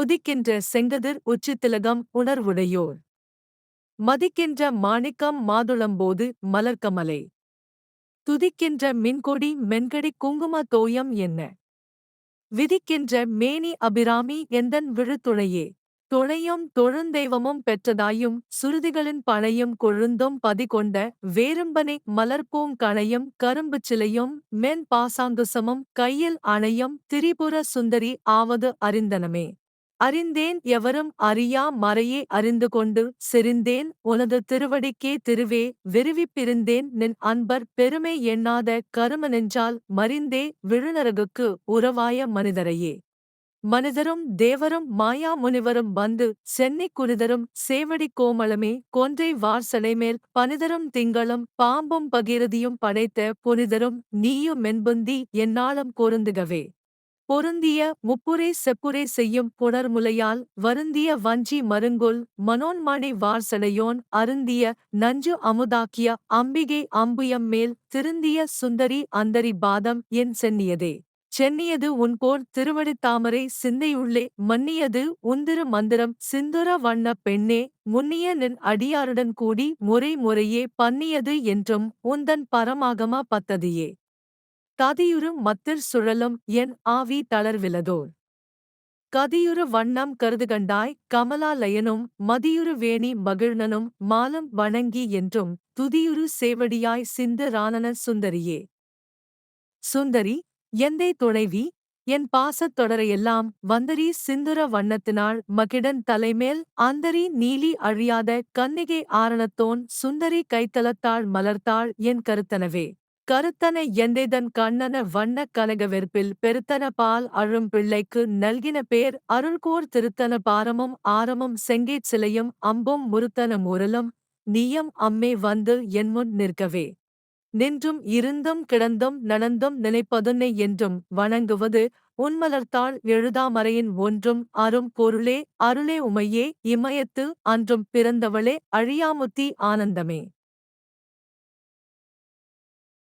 உதிக்கின்ற செங்கதிர் உச்சித்திலகம் உணர்வுடையோர். மதிக்கின்ற மாணிக்கம் மாதுளம்போது மலர்க்கமலை துதிக்கின்ற மின்கொடி மென்கடி குங்கும தோயம் என்ன? விதிக்கின்ற மேனி அபிராமி எந்தன் விழுத்துணையே? துணையும் தொழுந்தெய்வமும் பெற்றதாயும் சுருதிகளின் பழையும் கொழுந்தும் பதிகொண்ட வேரும்பனை மலர்பூங் கணையும் கரும்புச் சிலையும் மென் பாசாங்குசமும் கையில் அணையும் திரிபுர சுந்தரி ஆவது அறிந்தனமே. அறிந்தேன் எவரும் அறியா மறையே அறிந்து கொண்டு செறிந்தேன் உனது திருவடிக்கே திருவே விருவிப்பிருந்தேன் நின் அன்பர் பெருமை எண்ணாத கரும நெஞ்சால் மறிந்தே விழுநரகுக்கு உறவாய மனிதரையே. மனிதரும் தேவரும் மாயா முனிவரும் வந்து சென்னை குனிதரும் சேவடி கோமளமே கொன்றை வார்சடைமேல் பனிதரும் திங்களும் பாம்பும் பகிரதியும் படைத்த புனிதரும் நீயும் மென்புந்தி என்னாலும் பொருந்துகவே. பொருந்திய முப்புரே செப்புரே செய்யும் புணர்முலையால் வருந்திய வஞ்சி மருங்கொல் மனோன்மணி வார்சடையோன் அருந்திய நஞ்சு அமுதாக்கிய அம்பிகை அம்புயம் மேல் திருந்திய சுந்தரி அந்தரி பாதம் என் சென்னியதே. சென்னியது உன்போர் திருவடித்தாமரை சிந்தையுள்ளே மன்னியது உந்திரு மந்திரம் சிந்துர வண்ண பெண்ணே முன்னிய நின் அடியாருடன் கூடி முறை முறையே பன்னியது என்றும் உந்தன் பரமாகமா பத்ததியே. ததியுறு மத்திர் சுழலும் என் ஆவி தளர்விலதோர். கதியுறு வண்ணம் கருதுகண்டாய் கமலாலயனும் மதியுறு வேணி மகிழ்னனும் மாலம் வணங்கி என்றும் துதியுறு சேவடியாய் சிந்து ராணன சுந்தரியே. சுந்தரி எந்தை துணைவி என் பாசத் தொடரையெல்லாம் வந்தரி சிந்துர வண்ணத்தினாள் மகிடன் தலைமேல் அந்தரி நீலி அழியாத கன்னிகை ஆரணத்தோன் சுந்தரி கைத்தலத்தாள் மலர்த்தாள் என் கருத்தனவே. கருத்தன எந்தைதன் கண்ணன வண்ண கனகவெற்பில் பெருத்தன பால் அழும் பிள்ளைக்கு நல்கின பேர் அருள்கோர் திருத்தன பாரமும் ஆரமும் செங்கேட் சிலையும் அம்பும் முருத்தன முரலும் நீயம் அம்மே வந்து என்முன் நிற்கவே. நின்றும் இருந்தும் கிடந்தும் நடந்தும் நினைப்பதுன்னை என்றும் வணங்குவது உன்மலர்த்தாள் எழுதாமறையின் ஒன்றும் அரும் பொருளே அருளே உமையே இமயத்து அன்றும் பிறந்தவளே அழியாமுத்தி ஆனந்தமே.